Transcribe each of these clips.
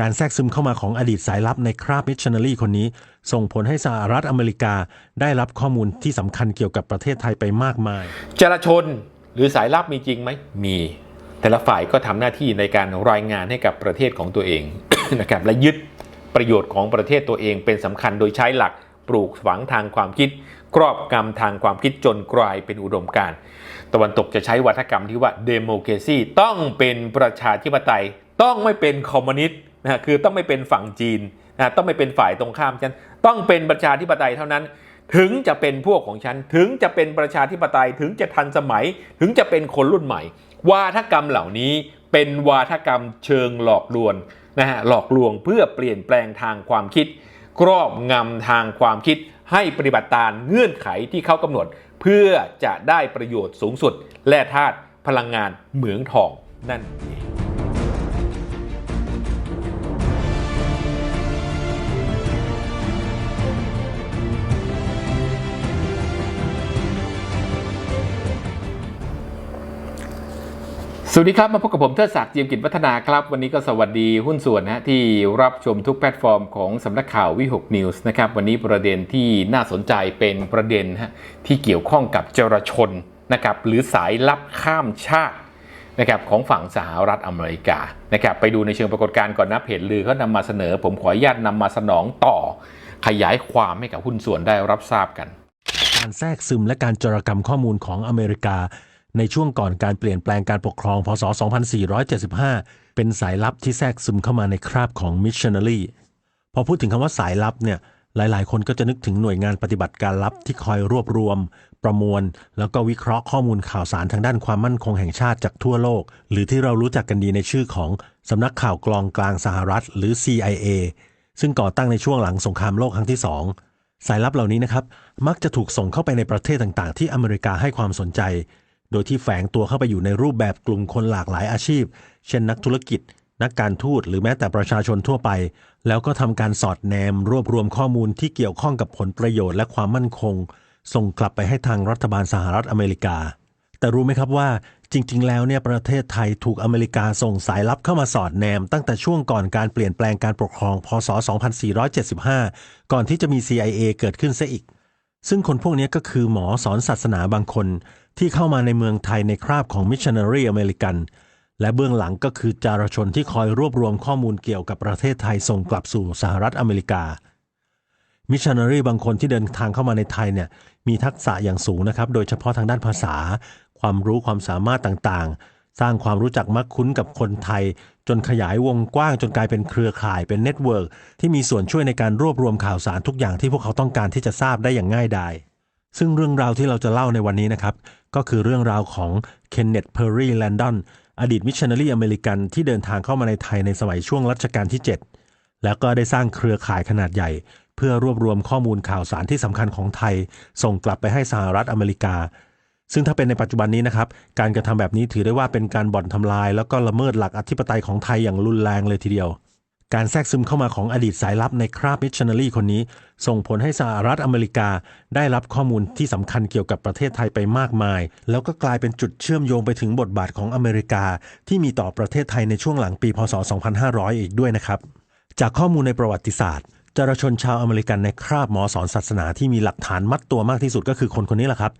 การแทรกซึมเข้ามาของอดีตสายลับในคราบมิชชันนารีคนนี้ ส่งผลให้สหรัฐอเมริกาได้รับข้อมูลที่สำคัญเกี่ยวกับประเทศไทยไปมากมาย จราชนหรือสายลับมีจริงไหมมี แต่ละฝ่ายก็ทำหน้าที่ในการรายงานให้กับประเทศของตัวเองนะครับและยึดประโยชน์ของประเทศตัวเองเป็นสำคัญโดยใช้หลักปลูกฝังทางความคิด ครอบกรรมทางความคิดจนกลายเป็นอุดมการณ์ตะวันตกจะใช้วัฒกรรมที่ว่าเดโมเ a ซีต้องเป็นประชาธิปไตย ต้องไม่เป็นคอมมิวนิสต์ นะคือต้องไม่เป็นฝั่งจีนนะต้องไม่เป็นฝ่ายตรงข้ามฉันต้องเป็นประชาธิปไตยเท่านั้น ถึงจะเป็นพวกของฉัน ถึงจะเป็นประชาธิปไตยถึงจะทันสมัย ถึงจะเป็นคนรุ่นใหม่ วาทกรรมเหล่านี้เป็นวาทกรรมเชิงหลอกลวงนะฮะหลอกลวงเพื่อเปลี่ยนแปลงทางความคิดครอบงำทางความคิดให้ปฏิบัติตามเงื่อนไขที่เขากำหนด เพื่อจะได้ประโยชน์สูงสุดแร่ธาตุพลังงานเหมืองทองนั่นเอง สวัสดีครับ มาพบกับผมเทิดศักดิ์เจียมกิจวัฒนาครับ วันนี้ก็สวัสดีหุ้นส่วนนะที่รับชมทุกแพลตฟอร์มของสำนักข่าววิหกนิวส์นะครับ วันนี้ประเด็นที่น่าสนใจเป็นประเด็นฮะที่เกี่ยวข้องกับเจรชนนะครับหรือสายลับข้ามชาตินะครับของฝั่งสหรัฐอเมริกานะครับไปดูในเชิงปรากฏการณ์ก่อนนะเพจลือเขานำมาเสนอ ผมขออนุญาตนำมาสนองต่อ ขยายความให้กับหุ้นส่วนได้รับทราบกัน การแทรกซึมและการจรกรรมข้อมูลของอเมริกา ในช่วงก่อนการเปลี่ยนแปลงการปกครอง พศ 2475 เป็นสายลับที่แทรกซึมเข้ามาในคราบของมิชชันนารีพอพูดถึงคำว่าสายลับเนี่ยหลาย ๆ คนก็จะนึกถึงหน่วยงานปฏิบัติการลับที่คอยรวบรวม ประมวล แล้วก็วิเคราะห์ข้อมูลข่าวสารทางด้านความมั่นคงแห่งชาติจากทั่วโลก หรือที่เรารู้จักกันดีในชื่อของสำนักข่าวกลองกลางสหรัฐ หรือ CIA ซึ่งก่อตั้งในช่วงหลังสงครามโลกครั้งที่สองสายลับเหล่านี้นะครับมักจะถูกส่งเข้าไปในประเทศต่าง ๆ ที่อเมริกาให้ความสนใจ โดยที่แฝงตัวเข้าไปอยู่ในรูปแบบกลุ่มคนหลากหลายอาชีพ เช่นนักธุรกิจ นักการทูตหรือแม้แต่ประชาชนทั่วไป แล้วก็ทำการสอดแนม รวบรวมข้อมูลที่เกี่ยวข้องกับผลประโยชน์และความมั่นคง ส่งกลับไปให้ทางรัฐบาลสหรัฐอเมริกา แต่รู้ไหมครับว่าจริง ๆ แล้วเนี่ยประเทศไทยถูกอเมริกาส่งสายลับเข้ามาสอดแนม ตั้งแต่ช่วงก่อนการเปลี่ยนแปลงการปกครองพศ 2475 ก่อนที่จะมี CIA เกิดขึ้นซะอีก ซึ่งคนพวกนี้ก็คือหมอสอนศาสนาบางคน ที่เข้ามาในเมืองไทยในคราบของมิชชันนารีอเมริกัน และเบื้องหลังก็คือจารชนที่คอยรวบรวมข้อมูลเกี่ยวกับประเทศไทยส่งกลับสู่สหรัฐอเมริกา มิชชันนารีบางคนที่เดินทางเข้ามาในไทยเนี่ยมีทักษะอย่างสูงนะครับ โดยเฉพาะทางด้านภาษา ความรู้ความสามารถต่างๆ สร้างความรู้จักมักคุ้นกับคนไทย จนขยายวงกว้างจนกลายเป็นเครือข่ายเป็นเน็ตเวิร์กที่มีส่วนช่วยในการรวบรวมข่าวสารทุกอย่างที่พวกเขาต้องการที่จะทราบได้อย่างง่ายดาย ซึ่งเรื่องราวที่เราจะเล่าในวันนี้นะครับ ก็คือเรื่องราวของเคนเนตเพอร์รีแลนดอนอดีตมิชชันนารีอเมริกันที่เดินทางเข้ามาในไทยในสมัยช่วงรัชกาลที่ 7 แล้วก็ได้สร้างเครือข่ายขนาดใหญ่ เพื่อรวบรวมข้อมูลข่าวสารที่สำคัญของไทย ส่งกลับไปให้สหรัฐอเมริกา ซึ่งถ้าเป็นในปัจจุบันนี้นะครับ การกระทำแบบนี้ถือได้ว่าเป็นการบ่อนทำลาย แล้วก็ละเมิดหลักอธิปไตยของไทยอย่างรุนแรงเลยทีเดียว การแทรกซึมเข้ามาของอดีตสายลับในคราบมิชชันนารีคนนี้ ส่งผลให้สหรัฐอเมริกาได้รับข้อมูลที่สำคัญเกี่ยวกับประเทศไทยไปมากมาย แล้วก็กลายเป็นจุดเชื่อมโยงไปถึงบทบาทของอเมริกา ที่มีต่อประเทศไทยในช่วงหลังปี พศ 2500 อีกด้วยนะครับ จากข้อมูลในประวัติศาสตร์จารชนชาวอเมริกันในคราบหมอสอนศาสนาที่มีหลักฐานมัดตัวมากที่สุดก็คือคนคนนี้แหละครับ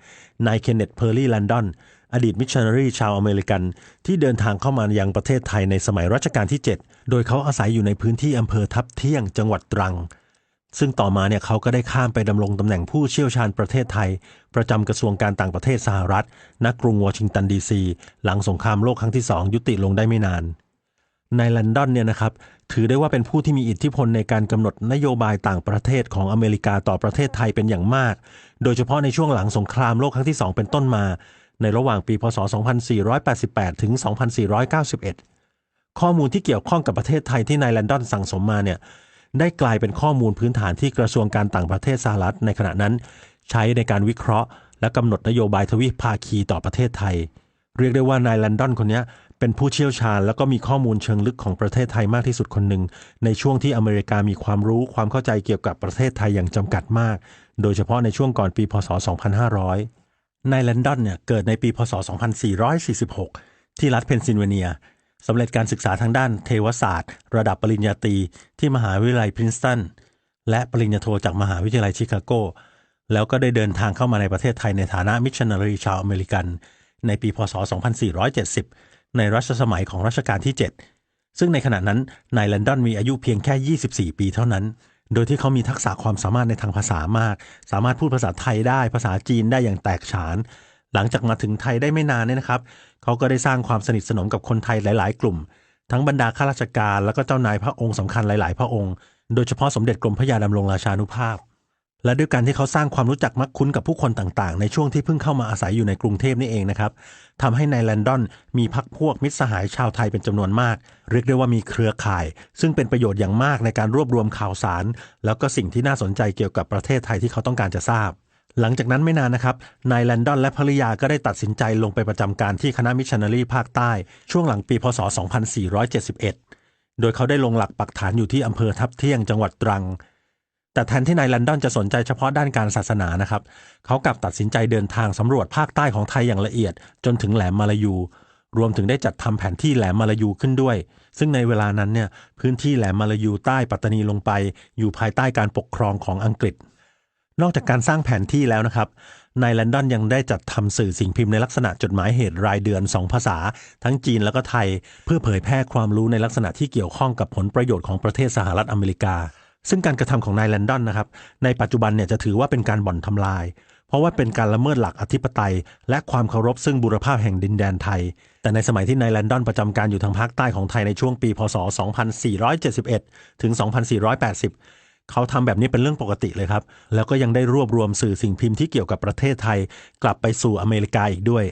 นายเคนเนตเพอร์ลีแลนดอน อดีตมิชชันนารีชาวอเมริกัน ที่เดินทางเข้ามายังประเทศไทยในสมัยรัชกาลที่ 7 โดยเขาอาศัยอยู่ในพื้นที่อำเภอทับเที่ยงจังหวัดตรัง ซึ่งต่อมาเนี่ยเขาก็ได้ข้ามไปดำรงตำแหน่งผู้เชี่ยวชาญประเทศไทย ประจำกระทรวงการต่างประเทศสหรัฐณกรุงวอชิงตันดีซีหลังสงครามโลกครั้งที่สองยุติลงได้ไม่นานในลอนดอนเนี่ยนะครับถือได้ว่าเป็นผู้ที่มีอิทธิพลในการกำหนดนโยบายต่างประเทศของอเมริกาต่อประเทศไทยเป็นอย่างมาก โดยเฉพาะในช่วงหลังสงครามโลกครั้งที่ 2 เป็นต้นมา ในระหว่างปีพศ 2488 ถึง 2491 ข้อมูลที่เกี่ยวข้องกับประเทศไทยที่นายแลนดอนสั่งสมมาเนี่ยได้กลายเป็นข้อมูลพื้นฐานที่กระทรวงการต่างประเทศสหรัฐในขณะนั้น ใช้ในการวิเคราะห์ และกำหนดนโยบายทวิภาคีต่อประเทศไทย เรียกได้ว่านายแลนดอนคนนี้เป็นผู้เชี่ยวชาญ แล้วก็มีข้อมูลเชิงลึกของประเทศไทยมากที่สุดคนหนึ่งในช่วงที่อเมริกามีความรู้ความเข้าใจเกี่ยวกับประเทศไทยอย่างจำกัดมาก โดยเฉพาะในช่วงก่อนปีพศ 2500 นายแลนดอนเนี่ยเกิดในปีพศ 2446 ที่รัฐเพนซิลเวเนียสำเร็จการศึกษาทางด้านเทวศาสตร์ ระดับปริญญาตรีที่มหาวิทยาลัยพรินสตันและปริญญาโทจากมหาวิทยาลัยชิคาโก แล้วก็ได้เดินทางเข้ามาในประเทศไทยในฐานะมิชชันนารีชาวอเมริกัน ในปีพศ 2470 ในรัชสมัยของรัชกาลที่ 7 ซึ่งในขณะนั้นนายแลนดอนมีอายุเพียงแค่ 24 ปีเท่านั้น โดยที่เขามีทักษะความสามารถในทางภาษามาก สามารถพูดภาษาไทยได้ ภาษาจีนได้อย่างแตกฉาน หลังจากมาถึงไทยได้ไม่นานเนี่ยนะครับ เขาก็ได้สร้างความสนิทสนมกับคนไทยหลาย ๆ กลุ่ม ทั้งบรรดาข้าราชการ แล้วก็เจ้านายพระองค์สำคัญหลาย ๆ พระองค์ โดยเฉพาะสมเด็จกรมพระยาดำรงราชานุภาพ และด้วยการที่เขาสร้างความรู้จักมักคุ้นกับผู้คนต่างๆ ในช่วงที่เพิ่งเข้ามาอาศัยอยู่ในกรุงเทพนี่เองนะครับทำให้ในแลนดอนมีพักพวกมิตรสหายชาวไทยเป็นจำนวนมาก เรียกได้ว่ามีเครือข่าย ซึ่งเป็นประโยชน์อย่างมากในการรวบรวมข่าวสาร แล้วก็สิ่งที่น่าสนใจเกี่ยวกับประเทศไทยที่เขาต้องการจะทราบ หลังจากนั้นไม่นานนะครับนายแลนดอนและภรรยาก็ได้ตัดสินใจลงไปประจำการที่คณะมิชชันนารีภาคใต้ ช่วงหลังปีพศ 2471 โดยเขาได้ลงหลักปักฐานอยู่ที่อำเภอทับเที่ยงจังหวัดตรัง แต่แทนที่นายแลนดอนจะสนใจเฉพาะด้านการศาสนานะครับ เขากลับตัดสินใจเดินทางสำรวจภาคใต้ของไทยอย่างละเอียด จนถึงแหลมมาลายู รวมถึงได้จัดทำแผนที่แหลมมาลายูขึ้นด้วย ซึ่งในเวลานั้นเนี่ยพื้นที่แหลมมาลายูใต้ปัตตานีลงไป อยู่ภายใต้การปกครองของอังกฤษ นอกจากการสร้างแผนที่แล้วนะครับนายแลนดอนยังได้จัดทำสื่อสิ่งพิมพ์ในลักษณะจดหมายเหตุรายเดือน 2 ภาษา ทั้งจีนแล้วก็ไทย เพื่อเผยแพร่ความรู้ในลักษณะที่เกี่ยวข้องกับผลประโยชน์ของประเทศสหรัฐอเมริกา ซึ่งการกระทำของนายแลนดอนนะครับ ในปัจจุบันเนี่ยจะถือว่าเป็นการบ่อนทำลาย เพราะว่าเป็นการละเมิดหลักอธิปไตย และความเคารพซึ่งบูรภาพแห่งดินแดนไทย แต่ในสมัยที่นายแลนดอนประจำการอยู่ทางภาคใต้ของไทยในช่วงปี พศ 2471 ถึง 2480 เขาทำแบบนี้เป็นเรื่องปกติเลยครับ แล้วก็ยังได้รวบรวมสื่อสิ่งพิมพ์ที่เกี่ยวกับประเทศไทย กลับไปสู่อเมริกาอีกด้วย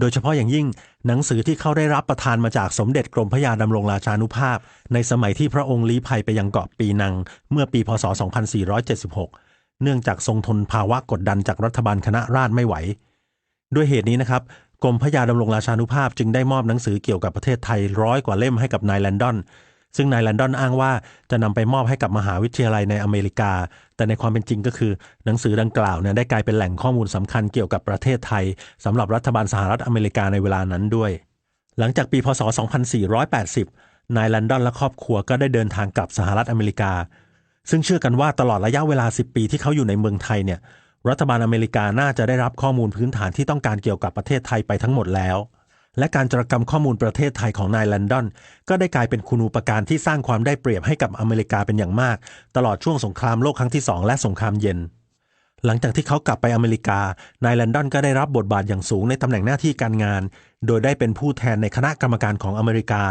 โดยเฉพาะอย่างยิ่งหนังสือที่เขาได้รับประทานมาจากสมเด็จกรมพระยาดำรงราชานุภาพ ในสมัยที่พระองค์ลี้ภัยไปยังเกาะปีนัง เมื่อปีพศ 2476 เนื่องจากทรงทนภาวะกดดันจากรัฐบาลคณะราษฎรไม่ไหว ด้วยเหตุนี้นะครับกรมพระยาดำรงราชานุภาพจึงได้มอบหนังสือเกี่ยวกับประเทศไทยร้อยกว่าเล่มให้กับนายแลนดอน ซึ่งนายแลนดอนอ้างว่าจะนำไปมอบให้กับมหาวิทยาลัยในอเมริกา แต่ในความเป็นจริงก็คือ หนังสือดังกล่าวเนี่ยได้กลายเป็นแหล่งข้อมูลสำคัญเกี่ยวกับประเทศไทยสำหรับรัฐบาลสหรัฐอเมริกาในเวลานั้นด้วย หลังจากปีพศ 2480 นายแลนดอนและครอบครัวก็ได้เดินทางกลับสหรัฐอเมริกา ซึ่งเชื่อกันว่าตลอดระยะเวลา 10 ปีที่เขาอยู่ในเมืองไทยเนี่ยรัฐบาลอเมริกาน่าจะได้รับข้อมูลพื้นฐานที่ต้องการเกี่ยวกับประเทศไทยไปทั้งหมดแล้ว และการจรกรรมข้อมูลประเทศไทยของนายแลนดอน ก็ได้กลายเป็นคุณูปการที่สร้างความได้เปรียบให้กับอเมริกาเป็นอย่างมาก ตลอดช่วงสงครามโลกครั้งที่2และสงครามเย็น หลังจากที่เขากลับไปอเมริกา นายแลนดอนก็ได้รับบทบาทอย่างสูงในตำแหน่งหน้าที่การงาน โดยได้เป็นผู้แทนในคณะกรรมการของอเมริกา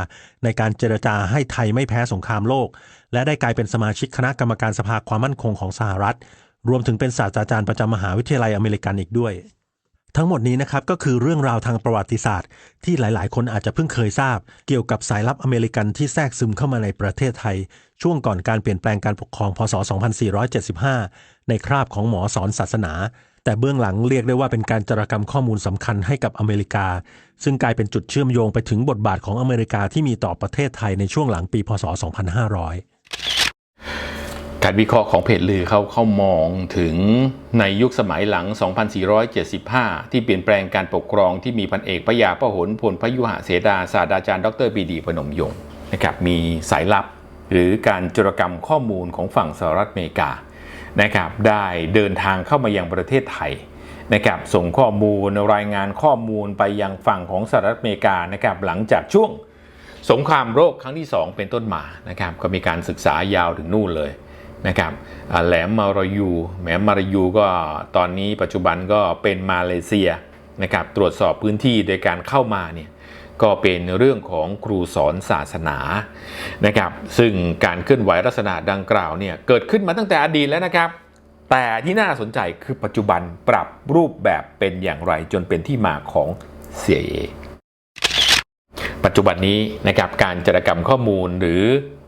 ในการเจรจาให้ไทยไม่แพ้สงครามโลก และได้กลายเป็นสมาชิกคณะกรรมการสภาความมั่นคงของสหรัฐ รวมถึงเป็นศาสตราจารย์ประจำมหาวิทยาลัยอเมริกันอีกด้วย ทั้งหมดนี้นะครับก็คือเรื่องราวทางประวัติศาสตร์ ที่หลาย ๆ คนอาจจะเพิ่งเคยทราบ เกี่ยวกับสายลับอเมริกันที่แทรกซึมเข้ามาในประเทศไทย ช่วงก่อนการเปลี่ยนแปลงการปกครองพศ 2475 ในคราบของหมอสอนศาสนา แต่เบื้องหลังเรียกได้ว่าเป็นการจารกรรมข้อมูลสำคัญให้กับอเมริกา ซึ่งกลายเป็นจุดเชื่อมโยงไปถึงบทบาทของอเมริกาที่มีต่อประเทศไทยในช่วงหลังปีพศ 2500 การวิเคราะห์ของเพจลือเขาเข้ามองถึงในยุคสมัยหลัง 2475 ที่เปลี่ยนแปลงการปกครองที่มีพันเอกพระยาพหลพลพยุหะเสดาศาสตราจารย์ ดรปีดีพนมยงค์นะครับมีสายลับ หรือการจรกรรมข้อมูลของฝั่งสหรัฐอเมริกานะครับได้เดินทางเข้ามายังประเทศไทยนะครับส่งข้อมูลรายงานข้อมูลไปยังฝั่งของสหรัฐอเมริกานะครับหลังจากช่วงสงครามโลกครั้งที่ 2 เป็นต้นมานะครับก็มีการศึกษายาวถึงนู่นเลย นะครับแหลมมารายูแหลมมารายูก็ตอนนี้ปัจจุบันก็เป็นมาเลเซียนะครับตรวจสอบพื้นที่โดยการเข้ามาเนี่ยก็เป็นเรื่องของครูสอนศาสนานะครับซึ่งการเคลื่อนไหวลักษณะดังกล่าวเนี่ยเกิดขึ้นมาตั้งแต่อดีตแล้วนะครับ แต่ที่น่าสนใจคือปัจจุบันปรับรูปแบบเป็นอย่างไรจนเป็นที่มาของ CIA ปัจจุบันนี้นะครับการจารกรรมข้อมูลหรือ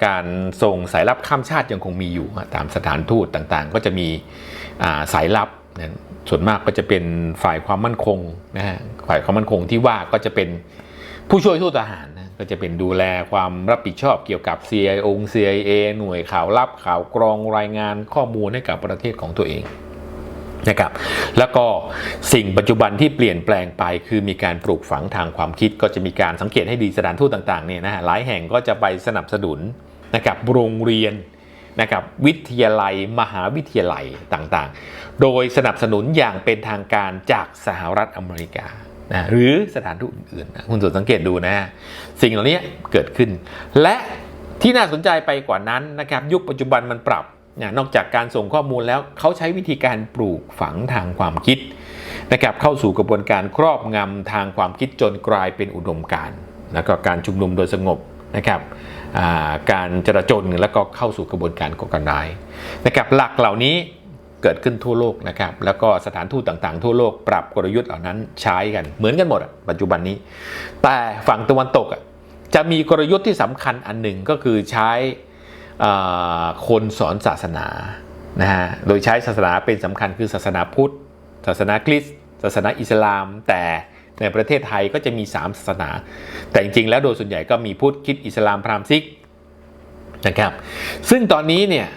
การส่งสายลับข้ามชาติยังคงมีอยู่ ตามสถานทูตต่างๆ ก็จะมีาสายลับส่วนมากก็จะเป็นฝ่ายความมั่นคงนะฮะฝ่ายความมั่นคงที่ว่าก็จะเป็นผู้ช่วยทูตทหารนะก็จะเป็นดูแลความรับผิดชอบเกี่ยวกับ CIA องค์ CIA หน่วยข่าวลับข่าวกรองรายงานข้อมูลให้กับประเทศของตัวเอง นะครับแล้วก็สิ่งปัจจุบันที่เปลี่ยนแปลงไป คือมีการปลูกฝังทางความคิด ก็จะมีการสังเกตให้ดีสถานทูตต่างๆเนี่ยนะฮะหลายแห่งก็จะไปสนับสนุนนะครับโรงเรียนนะครับวิทยาลัยมหาวิทยาลัยต่างๆ โดยสนับสนุนอย่างเป็นทางการจากสหรัฐอเมริกานะหรือสถานทูตอื่นๆคุณสุดสังเกตดูนะสิ่งเหล่านี้เกิดขึ้น และที่น่าสนใจไปกว่านั้นนะครับยุคปัจจุบันมันปรับ นะนอกจากการส่งข้อมูลแล้วเขาใช้วิธีการปลูกฝังทางความคิดนะครับเข้าสู่กระบวนการครอบงำทางความคิดจนกลายเป็นอุดมการณ์แล้วก็การชุมนุมโดยสงบนะครับาการจราจนแล้วก็เข้าสู่กระบวนการก่อการร้ายนะครับหลักเหล่านี้เกิดขึ้นทั่วโลกนะครับแล้วก็สถานทูตต่างๆ ทั่วโลกปรับกลยุทธ์เหล่านั้นใช้กันเหมือนกันหมดปัจจุบันนี้ แต่ฝั่งตะวันตกจะมีกลยุทธ์ที่สำคัญอันหนึ่งก็คือใช้ คนสอนศาสนานะฮะโดยใช้ศาสนาเป็นสำคัญคือศาสนาพุทธ ศาสนาคริสต์ศาสนาอิสลาม แต่ในประเทศไทยก็จะมี 3 ศาสนา แต่จริงๆ แล้วโดยส่วนใหญ่ก็มีพุทธคริสต์อิสลามพราหมณ์ซิกนะครับซึ่งตอนนี้เนี่ย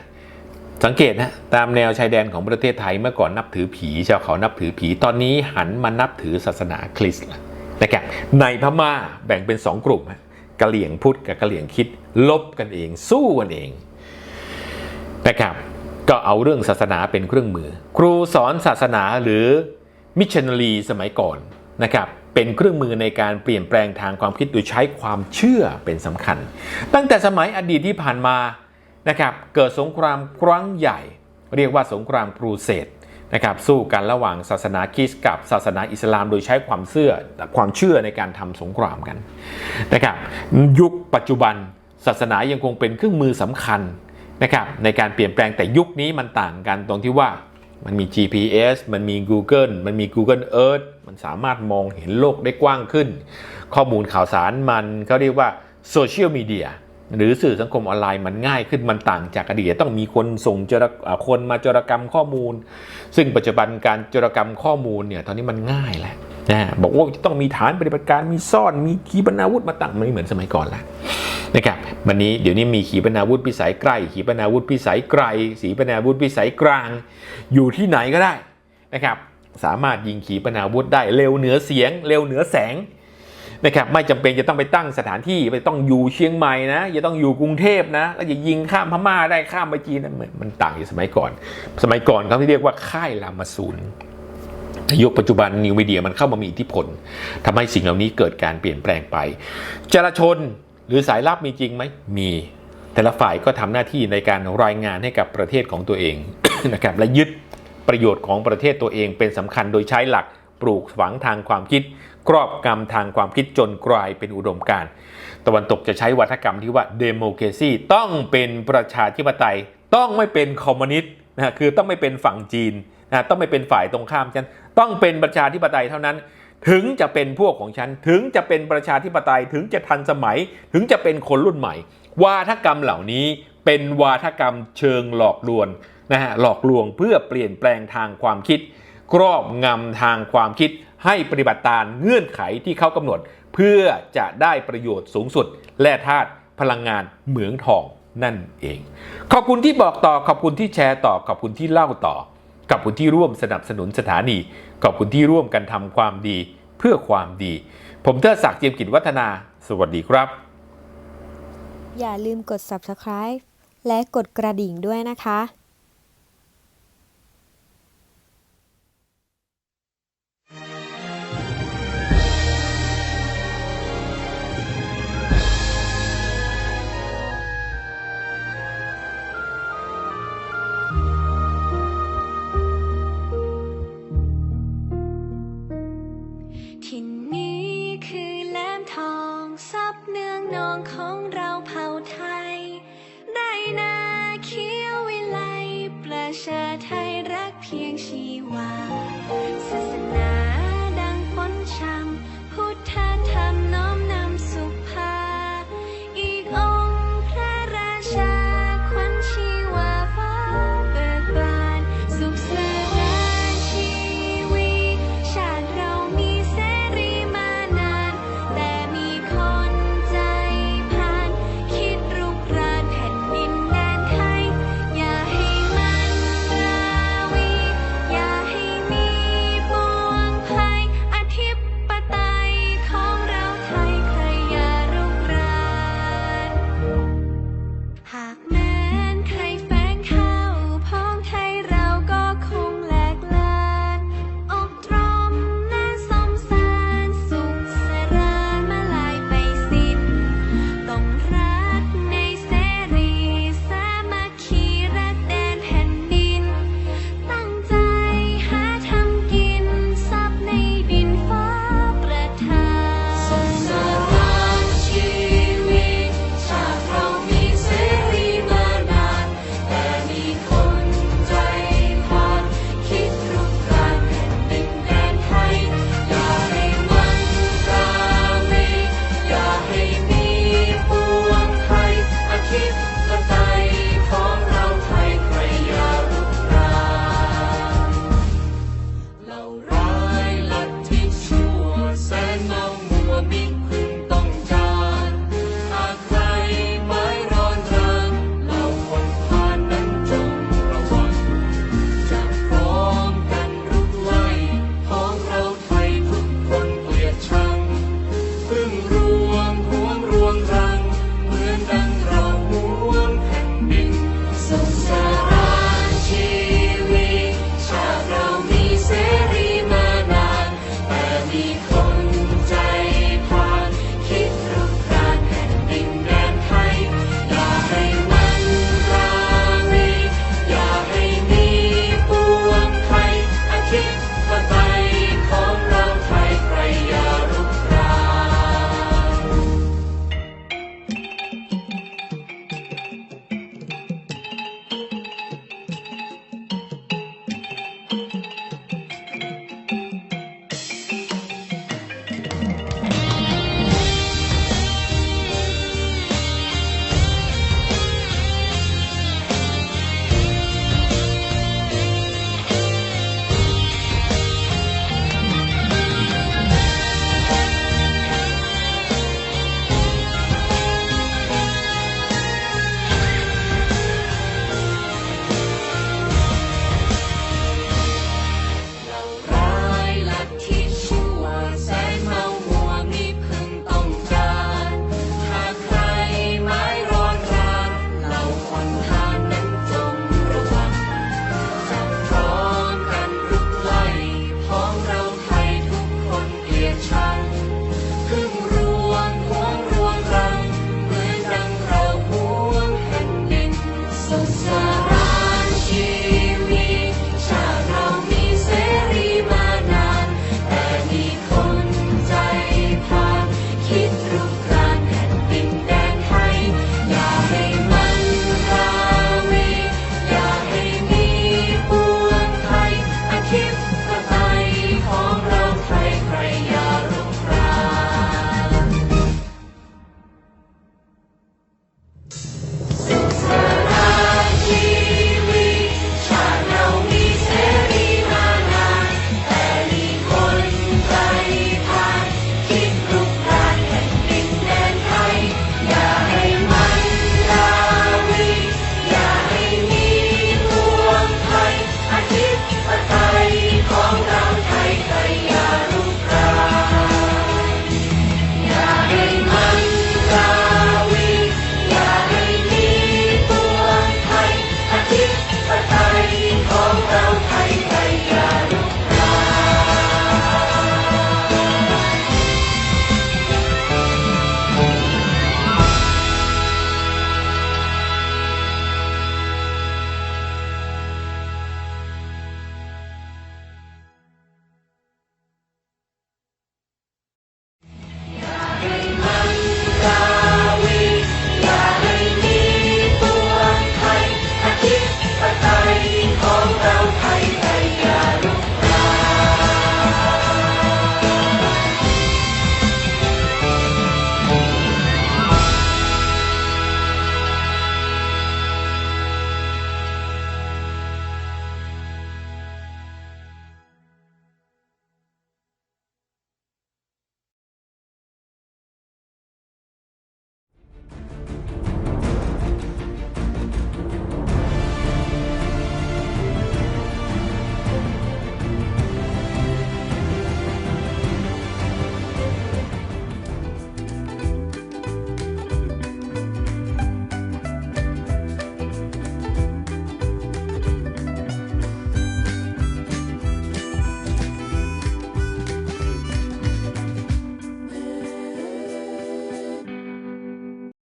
สังเกตนะตามแนวชายแดนของประเทศไทยเมื่อก่อนนับถือผีชาวเขานับถือผีตอนนี้หันมานับถือศาสนาคริสต์นะครับในพม่าแบ่งเป็น 2 กลุ่มฮะ กะเหลี่ยงพุทธกับกะเหลี่ยงคิดลบกันเอง สู้กันเองนะครับก็เอาเรื่องศาสนาเป็นเครื่องมือ ครูสอนศาสนาหรือมิชชันนารีสมัยก่อนนะครับเป็นเครื่องมือในการเปลี่ยนแปลงทางความคิดโดยใช้ความเชื่อเป็นสำคัญ ตั้งแต่สมัยอดีตที่ผ่านมานะครับเกิดสงครามครั้งใหญ่ เรียกว่าสงครามครูเสด นะครับสู้กันระหว่างศาสนาคริสต์กับศาสนาอิสลาม โดยใช้ความเชื่อความเชื่อในการทำสงครามกันนะครับยุคปัจจุบันศาสนายังคงเป็นเครื่องมือสำคัญนะครับในการเปลี่ยนแปลงแต่ยุคนี้มันต่างกันตรงที่ว่ามันมี GPS มันมี Google มันมี Google Earth มันสามารถมองเห็นโลกได้กว้างขึ้น ข้อมูลข่าวสารมันเขาเรียกว่าโซเชียลมีเดีย หรือสื่อสังคมออนไลน์มันง่ายขึ้นมันต่างจากอดีตต้องมีคนส่งจรคนมาจรกรรมข้อมูล ซึ่งปัจจุบันการจรกรรมข้อมูลเนี่ยตอนนี้มันง่ายแล้วนะบอกว่าจะต้องมีฐานปฏิบัติการมีซ่อนมีขีปนาวุธมาตั้งมันไม่เหมือนสมัยก่อนแล้วนะครับวันนี้เดี๋ยวนี้มีขีปนาวุธพิสัยใกล้ ขีปนาวุธพิสัยไกลขีปนาวุธพิสัยกลาง อยู่ที่ไหนก็ได้นะครับสามารถยิงขีปนาวุธได้เร็วเหนือเสียง เร็วเหนือแสง นะครับไม่จำเป็นจะต้องไปตั้งสถานที่ไปต้องอยู่เชียงใหม่นะจะต้องอยู่กรุงเทพนะแล้วจะยิงข้ามพม่าได้ข้ามไปจีนนะเหมือนมันต่างจากสมัยก่อน สมัยก่อนเขาที่เรียกว่าค่ายลามาซูนในยุคปัจจุบันนิวมีเดียมันเข้ามามีอิทธิพลทำให้สิ่งเหล่านี้เกิดการเปลี่ยนแปลงไป จราชนหรือสายลับมีจริงไหมมี แต่ละฝ่ายก็ทำหน้าที่ในการรายงานให้กับประเทศของตัวเองนะครับและยึดประโยชน์ของประเทศตัวเองเป็นสำคัญโดยใช้หลักปลูกฝังทางความคิด ครอบกรรมทางความคิดจนกลายเป็นอุดมการตะวันตกจะใช้วัฒกรรมที่ว่าเดโมครซีต้องเป็นประชาธิปไตย ต้องไม่เป็นคอมมิวนิสต์นะฮะคือต้องไม่เป็นฝั่งจีนนะต้องไม่เป็นฝ่ายตรงข้ามฉันต้องเป็นประชาธิปไตยเท่านั้น ถึงจะเป็นพวกของฉัน ถึงจะเป็นประชาธิปไตย ถึงจะทันสมัย ถึงจะเป็นคนรุ่นใหม่ วาทกรรมเหล่านี้เป็นวาทกรรมเชิงหลอกลวงนะฮะหลอกลวงเพื่อเปลี่ยนแปลงทางความคิดครอบงำทางความคิด ให้ปฏิบัติตามเงื่อนไขที่เขากำหนด เพื่อจะได้ประโยชน์สูงสุด แร่ธาตุพลังงานเหมืองทองนั่นเอง ขอบคุณที่บอกต่อขอบคุณที่แชร์ต่อขอบคุณที่เล่าต่อขอบคุณที่ร่วมสนับสนุนสถานี ขอบคุณที่ร่วมกันทำความดีเพื่อความดี ผมเทิดศักดิ์เจียมกิจวัฒนา สวัสดีครับ อย่าลืมกด subscribe และกดกระดิ่งด้วยนะคะ